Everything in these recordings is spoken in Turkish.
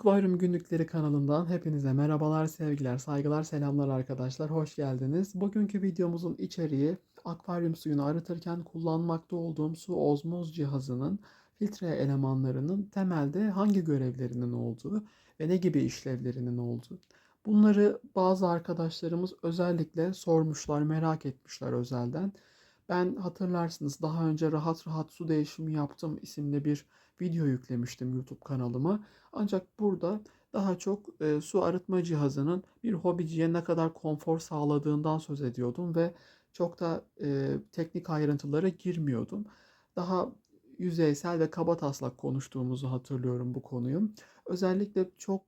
Akvaryum Günlükleri kanalından hepinize merhabalar, sevgiler, saygılar, selamlar arkadaşlar. Hoş geldiniz. Bugünkü videomuzun içeriği akvaryum suyunu arıtırken kullanmakta olduğum su ozmoz cihazının filtre elemanlarının temelde hangi görevlerinin olduğu ve ne gibi işlevlerinin olduğu. Bunları bazı arkadaşlarımız özellikle sormuşlar, merak etmişler özelden. Ben hatırlarsınız daha önce rahat rahat su değişimi yaptım isimli bir video yüklemiştim YouTube kanalıma. Ancak burada daha çok e, su arıtma cihazının bir hobiciye ne kadar konfor sağladığından söz ediyordum ve çok da e, teknik ayrıntılara girmiyordum. Daha yüzeysel ve kaba taslak konuştuğumuzu hatırlıyorum bu konuyu. Özellikle çok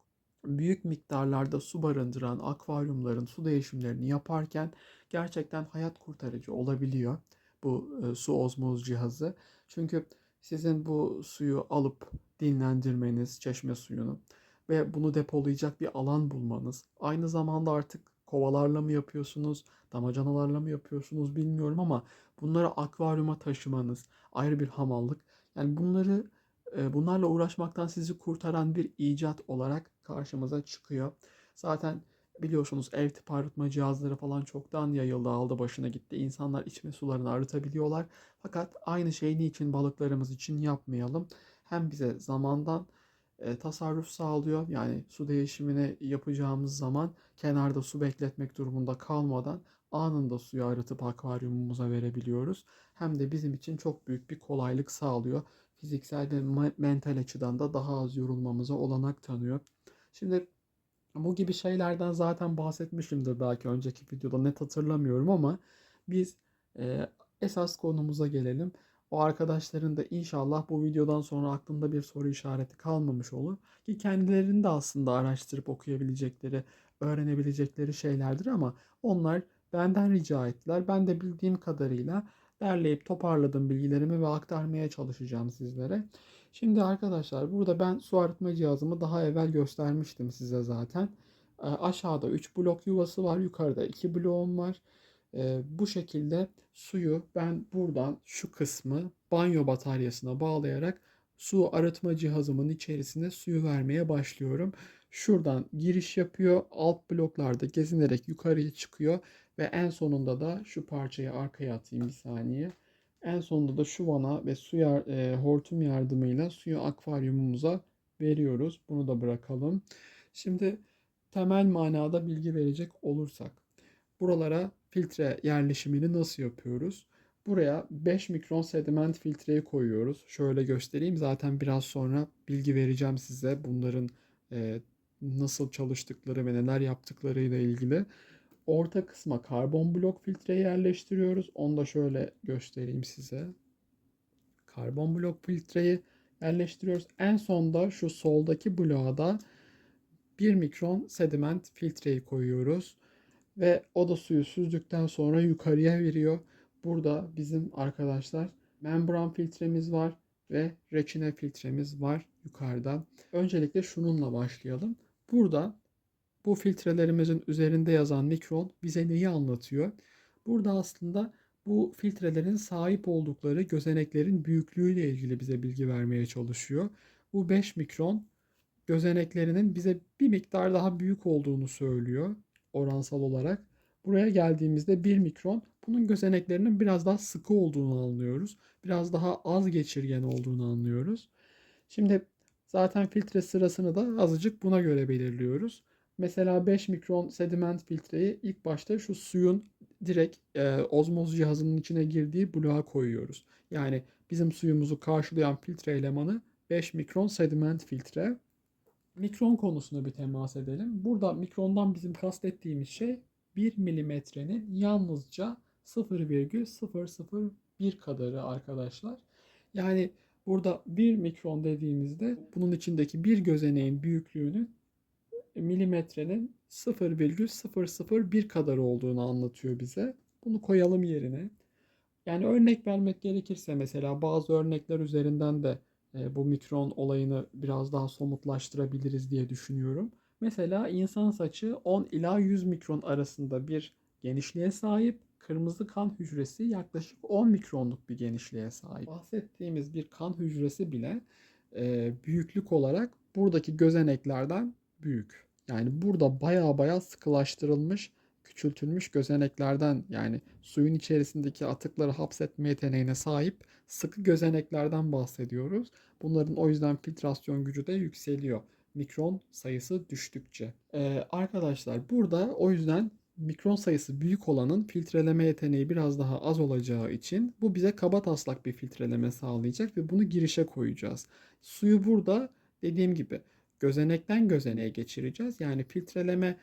büyük miktarlarda su barındıran akvaryumların su değişimlerini yaparken gerçekten hayat kurtarıcı olabiliyor bu e, su ozmoz cihazı. Çünkü sizin bu suyu alıp dinlendirmeniz, çeşme suyunu ve bunu depolayacak bir alan bulmanız, aynı zamanda artık kovalarla mı yapıyorsunuz, damacanalarla mı yapıyorsunuz bilmiyorum ama bunları akvaryuma taşımanız ayrı bir hamallık. Yani bunları e, bunlarla uğraşmaktan sizi kurtaran bir icat olarak karşımıza çıkıyor. Zaten biliyorsunuz ev tipi arıtma cihazları falan çoktan yayıldı, aldı başına gitti. İnsanlar içme sularını arıtabiliyorlar. Fakat aynı şeyi niçin balıklarımız için yapmayalım? Hem bize zamandan e, tasarruf sağlıyor. Yani su değişimini yapacağımız zaman kenarda su bekletmek durumunda kalmadan anında suyu arıtıp akvaryumumuza verebiliyoruz. Hem de bizim için çok büyük bir kolaylık sağlıyor. Fiziksel ve mental açıdan da daha az yorulmamıza olanak tanıyor. Şimdi bu gibi şeylerden zaten bahsetmişimdir belki önceki videoda net hatırlamıyorum ama biz e, esas konumuza gelelim. O arkadaşların da inşallah bu videodan sonra aklında bir soru işareti kalmamış olur. Ki kendilerinde aslında araştırıp okuyabilecekleri, öğrenebilecekleri şeylerdir ama onlar benden rica ettiler. Ben de bildiğim kadarıyla derleyip toparladım bilgilerimi ve aktarmaya çalışacağım sizlere. Şimdi arkadaşlar burada ben su arıtma cihazımı daha evvel göstermiştim size zaten. E, aşağıda 3 blok yuvası var. Yukarıda 2 bloğum var. E, bu şekilde suyu ben buradan şu kısmı banyo bataryasına bağlayarak su arıtma cihazımın içerisine suyu vermeye başlıyorum. Şuradan giriş yapıyor. Alt bloklarda gezinerek yukarıya çıkıyor. Ve en sonunda da şu parçayı arkaya atayım bir saniye. En sonunda da şu vana ve su yar, e, hortum yardımıyla suyu akvaryumumuza veriyoruz. Bunu da bırakalım. Şimdi temel manada bilgi verecek olursak. Buralara filtre yerleşimini nasıl yapıyoruz? Buraya 5 mikron sediment filtreyi koyuyoruz. Şöyle göstereyim. Zaten biraz sonra bilgi vereceğim size bunların e, nasıl çalıştıkları ve neler yaptıklarıyla ilgili. Orta kısma karbon blok filtre yerleştiriyoruz. Onu da şöyle göstereyim size. Karbon blok filtreyi yerleştiriyoruz. En sonda şu soldaki bloğa da 1 mikron sediment filtreyi koyuyoruz. Ve o da suyu süzdükten sonra yukarıya veriyor. Burada bizim arkadaşlar membran filtremiz var ve reçine filtremiz var yukarıda. Öncelikle şununla başlayalım. Burada bu filtrelerimizin üzerinde yazan mikron bize neyi anlatıyor? Burada aslında bu filtrelerin sahip oldukları gözeneklerin büyüklüğüyle ilgili bize bilgi vermeye çalışıyor. Bu 5 mikron gözeneklerinin bize bir miktar daha büyük olduğunu söylüyor oransal olarak. Buraya geldiğimizde 1 mikron bunun gözeneklerinin biraz daha sıkı olduğunu anlıyoruz. Biraz daha az geçirgen olduğunu anlıyoruz. Şimdi zaten filtre sırasını da azıcık buna göre belirliyoruz. Mesela 5 mikron sediment filtreyi ilk başta şu suyun direkt e, ozmoz cihazının içine girdiği bloğa koyuyoruz. Yani bizim suyumuzu karşılayan filtre elemanı 5 mikron sediment filtre. Mikron konusuna bir temas edelim. Burada mikrondan bizim kastettiğimiz şey 1 milimetrenin yalnızca 0,001 kadarı arkadaşlar. Yani burada 1 mikron dediğimizde bunun içindeki bir gözeneğin büyüklüğünün milimetrenin 0,001 kadar olduğunu anlatıyor bize. Bunu koyalım yerine. Yani örnek vermek gerekirse mesela bazı örnekler üzerinden de e, bu mikron olayını biraz daha somutlaştırabiliriz diye düşünüyorum. Mesela insan saçı 10 ila 100 mikron arasında bir genişliğe sahip. Kırmızı kan hücresi yaklaşık 10 mikronluk bir genişliğe sahip. Bahsettiğimiz bir kan hücresi bile e, büyüklük olarak buradaki gözeneklerden büyük. Yani burada baya baya sıkılaştırılmış, küçültülmüş gözeneklerden yani suyun içerisindeki atıkları hapsetme yeteneğine sahip sıkı gözeneklerden bahsediyoruz. Bunların o yüzden filtrasyon gücü de yükseliyor. Mikron sayısı düştükçe. Ee, arkadaşlar burada o yüzden mikron sayısı büyük olanın filtreleme yeteneği biraz daha az olacağı için bu bize kaba taslak bir filtreleme sağlayacak ve bunu girişe koyacağız. Suyu burada dediğim gibi gözenekten gözeneğe geçireceğiz. Yani filtreleme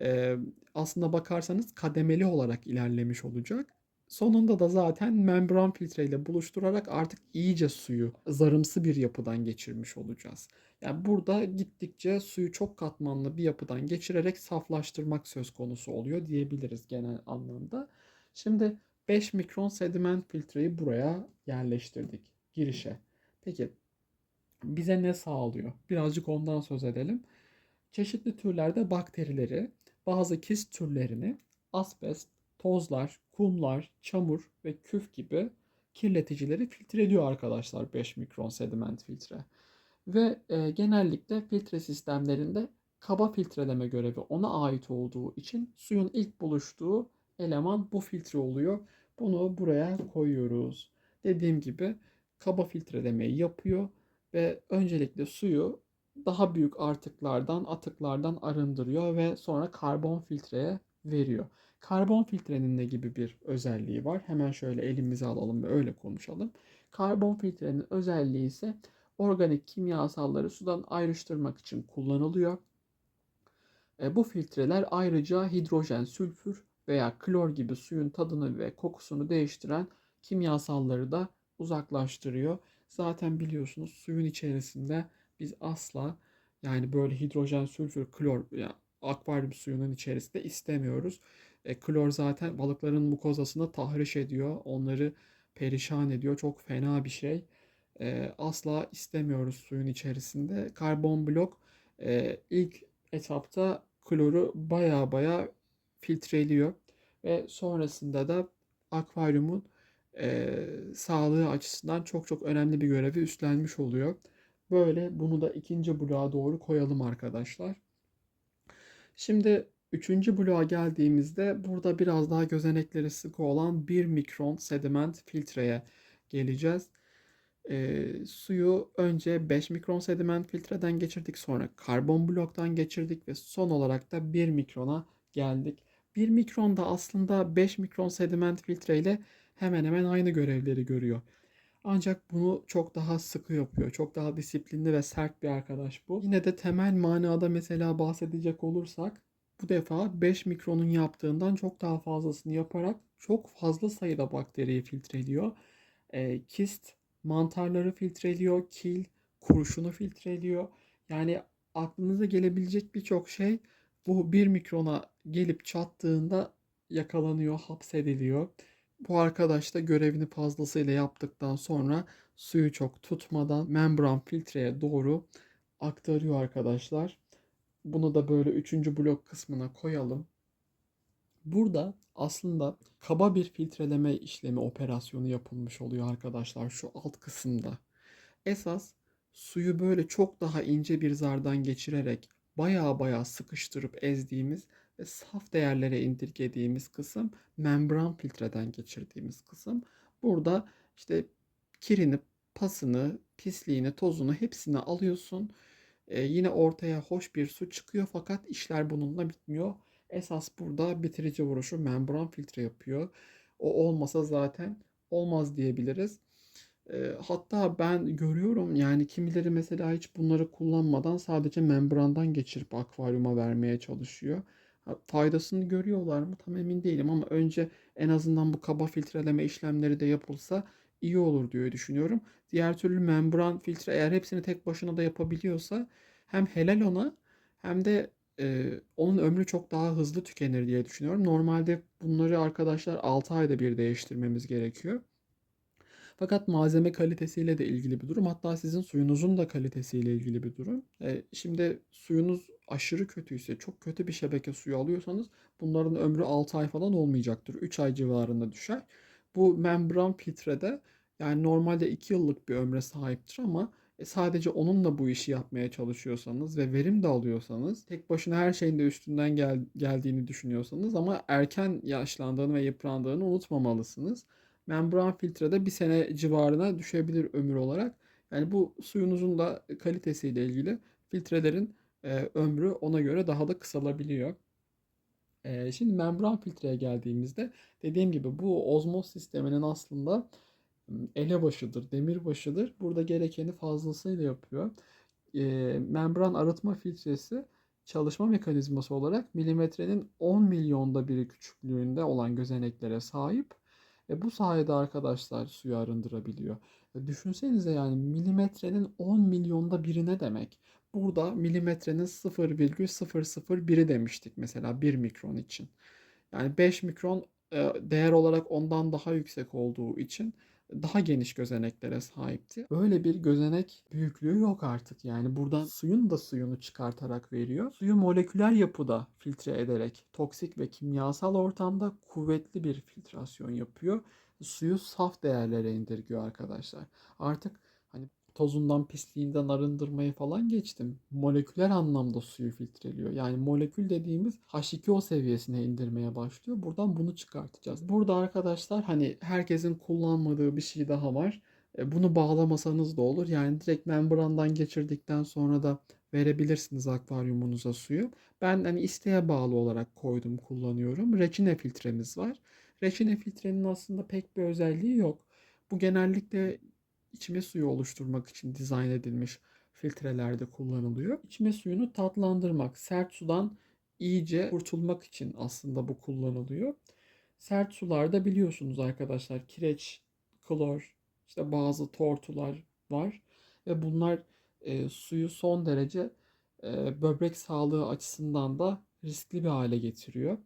e, aslında bakarsanız kademeli olarak ilerlemiş olacak. Sonunda da zaten membran filtreyle buluşturarak artık iyice suyu zarımsı bir yapıdan geçirmiş olacağız. Yani burada gittikçe suyu çok katmanlı bir yapıdan geçirerek saflaştırmak söz konusu oluyor diyebiliriz genel anlamda. Şimdi 5 mikron sediment filtreyi buraya yerleştirdik girişe. Peki bize ne sağlıyor? Birazcık ondan söz edelim. Çeşitli türlerde bakterileri, bazı kist türlerini asbest, tozlar, kumlar, çamur ve küf gibi kirleticileri filtre ediyor arkadaşlar 5 mikron sediment filtre. Ve e, genellikle filtre sistemlerinde kaba filtreleme görevi ona ait olduğu için suyun ilk buluştuğu eleman bu filtre oluyor. Bunu buraya koyuyoruz. Dediğim gibi kaba filtrelemeyi yapıyor ve öncelikle suyu daha büyük artıklardan, atıklardan arındırıyor ve sonra karbon filtreye veriyor. Karbon filtrenin ne gibi bir özelliği var? Hemen şöyle elimize alalım ve öyle konuşalım. Karbon filtrenin özelliği ise organik kimyasalları sudan ayrıştırmak için kullanılıyor. E, bu filtreler ayrıca hidrojen, sülfür veya klor gibi suyun tadını ve kokusunu değiştiren kimyasalları da uzaklaştırıyor. Zaten biliyorsunuz suyun içerisinde biz asla yani böyle hidrojen, sülfür, klor yani akvaryum suyunun içerisinde istemiyoruz. E, klor zaten balıkların mukozasını tahriş ediyor. Onları perişan ediyor. Çok fena bir şey. E, asla istemiyoruz suyun içerisinde. Karbon blok e, ilk etapta kloru baya baya filtreliyor. Ve sonrasında da akvaryumun e, sağlığı açısından çok çok önemli bir görevi üstlenmiş oluyor. Böyle bunu da ikinci bloğa doğru koyalım arkadaşlar. Şimdi üçüncü bloğa geldiğimizde burada biraz daha gözenekleri sıkı olan 1 mikron sediment filtreye geleceğiz. E, suyu önce 5 mikron sediment filtreden geçirdik. Sonra karbon bloktan geçirdik ve son olarak da 1 mikrona geldik. 1 mikron da aslında 5 mikron sediment filtre ile hemen hemen aynı görevleri görüyor. Ancak bunu çok daha sıkı yapıyor. Çok daha disiplinli ve sert bir arkadaş bu. Yine de temel manada mesela bahsedecek olursak bu defa 5 mikronun yaptığından çok daha fazlasını yaparak çok fazla sayıda bakteriyi filtreliyor. E, kist mantarları filtreliyor, kil, kurşunu filtreliyor. Yani aklınıza gelebilecek birçok şey bu 1 mikrona gelip çattığında yakalanıyor, hapsediliyor. Bu arkadaş da görevini fazlasıyla yaptıktan sonra suyu çok tutmadan membran filtreye doğru aktarıyor arkadaşlar. Bunu da böyle üçüncü blok kısmına koyalım. Burada aslında kaba bir filtreleme işlemi operasyonu yapılmış oluyor arkadaşlar şu alt kısımda. Esas suyu böyle çok daha ince bir zardan geçirerek baya baya sıkıştırıp ezdiğimiz ve saf değerlere indirgediğimiz kısım membran filtreden geçirdiğimiz kısım. Burada işte kirini, pasını, pisliğini, tozunu hepsini alıyorsun. Ee, yine ortaya hoş bir su çıkıyor fakat işler bununla bitmiyor. Esas burada bitirici vuruşu membran filtre yapıyor. O olmasa zaten olmaz diyebiliriz. E, hatta ben görüyorum yani kimileri mesela hiç bunları kullanmadan sadece membrandan geçirip akvaryuma vermeye çalışıyor. Faydasını görüyorlar mı tam emin değilim ama önce en azından bu kaba filtreleme işlemleri de yapılsa iyi olur diye düşünüyorum. Diğer türlü membran filtre eğer hepsini tek başına da yapabiliyorsa hem helal ona hem de e, onun ömrü çok daha hızlı tükenir diye düşünüyorum. Normalde bunları arkadaşlar 6 ayda bir değiştirmemiz gerekiyor. Fakat malzeme kalitesiyle de ilgili bir durum. Hatta sizin suyunuzun da kalitesiyle ilgili bir durum. E, şimdi suyunuz aşırı kötüyse, çok kötü bir şebeke suyu alıyorsanız bunların ömrü 6 ay falan olmayacaktır. 3 ay civarında düşer. Bu membran filtrede yani normalde 2 yıllık bir ömre sahiptir ama e, sadece onunla bu işi yapmaya çalışıyorsanız ve verim de alıyorsanız, tek başına her şeyin de üstünden gel- geldiğini düşünüyorsanız ama erken yaşlandığını ve yıprandığını unutmamalısınız. Membran filtrede bir sene civarına düşebilir ömür olarak. Yani bu suyunuzun da kalitesiyle ilgili filtrelerin e, ömrü ona göre daha da kısalabiliyor. Şimdi membran filtreye geldiğimizde dediğim gibi bu ozmoz sisteminin aslında elebaşıdır, demirbaşıdır. Burada gerekeni fazlasıyla yapıyor. E, membran arıtma filtresi çalışma mekanizması olarak milimetrenin 10 milyonda biri küçüklüğünde olan gözeneklere sahip. E, bu sayede arkadaşlar suyu arındırabiliyor. E, düşünsenize yani milimetrenin 10 milyonda biri ne demek? Burada milimetrenin 0,001'i demiştik mesela 1 mikron için. Yani 5 mikron e, değer olarak ondan daha yüksek olduğu için daha geniş gözeneklere sahipti. Böyle bir gözenek büyüklüğü yok artık. Yani buradan suyun da suyunu çıkartarak veriyor. Suyu moleküler yapıda filtre ederek toksik ve kimyasal ortamda kuvvetli bir filtrasyon yapıyor. Suyu saf değerlere indirgiyor arkadaşlar. Artık tozundan, pisliğinden arındırmayı falan geçtim. Moleküler anlamda suyu filtreliyor. Yani molekül dediğimiz H2O seviyesine indirmeye başlıyor. Buradan bunu çıkartacağız. Burada arkadaşlar hani herkesin kullanmadığı bir şey daha var. E, Bunu bağlamasanız da olur. Yani direkt membrandan geçirdikten sonra da verebilirsiniz akvaryumunuza suyu. Ben hani isteğe bağlı olarak koydum, kullanıyorum. Reçine filtremiz var. Reçine filtrenin aslında pek bir özelliği yok. Bu genellikle içme suyu oluşturmak için dizayn edilmiş filtrelerde kullanılıyor. İçme suyunu tatlandırmak, sert sudan iyice kurtulmak için aslında bu kullanılıyor. Sert sularda biliyorsunuz arkadaşlar kireç, klor, işte bazı tortular var ve bunlar e, suyu son derece e, böbrek sağlığı açısından da riskli bir hale getiriyor.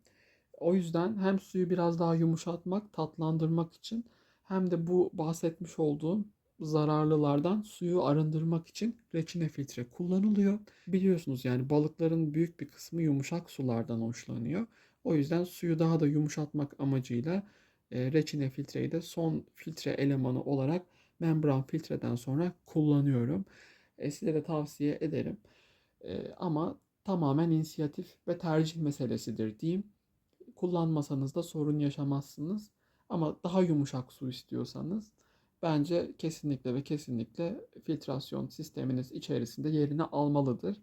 O yüzden hem suyu biraz daha yumuşatmak, tatlandırmak için hem de bu bahsetmiş olduğum zararlılardan suyu arındırmak için reçine filtre kullanılıyor. Biliyorsunuz yani balıkların büyük bir kısmı yumuşak sulardan hoşlanıyor. O yüzden suyu daha da yumuşatmak amacıyla e, reçine filtreyi de son filtre elemanı olarak membran filtreden sonra kullanıyorum. E, size de tavsiye ederim. E, ama tamamen inisiyatif ve tercih meselesidir diyeyim. Kullanmasanız da sorun yaşamazsınız. Ama daha yumuşak su istiyorsanız bence kesinlikle ve kesinlikle filtrasyon sisteminiz içerisinde yerini almalıdır.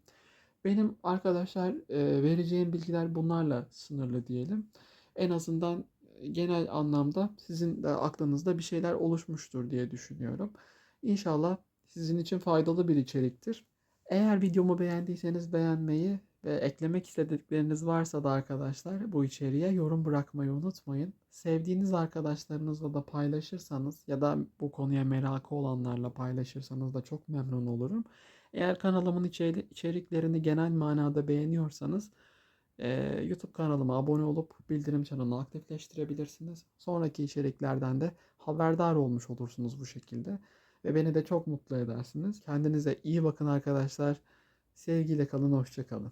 Benim arkadaşlar vereceğim bilgiler bunlarla sınırlı diyelim. En azından genel anlamda sizin de aklınızda bir şeyler oluşmuştur diye düşünüyorum. İnşallah sizin için faydalı bir içeriktir. Eğer videomu beğendiyseniz beğenmeyi ve eklemek istedikleriniz varsa da arkadaşlar bu içeriğe yorum bırakmayı unutmayın. Sevdiğiniz arkadaşlarınızla da paylaşırsanız ya da bu konuya merakı olanlarla paylaşırsanız da çok memnun olurum. Eğer kanalımın içeriklerini genel manada beğeniyorsanız YouTube kanalıma abone olup bildirim çanını aktifleştirebilirsiniz. Sonraki içeriklerden de haberdar olmuş olursunuz bu şekilde. Ve beni de çok mutlu edersiniz. Kendinize iyi bakın arkadaşlar. Sevgiyle kalın, hoşça kalın.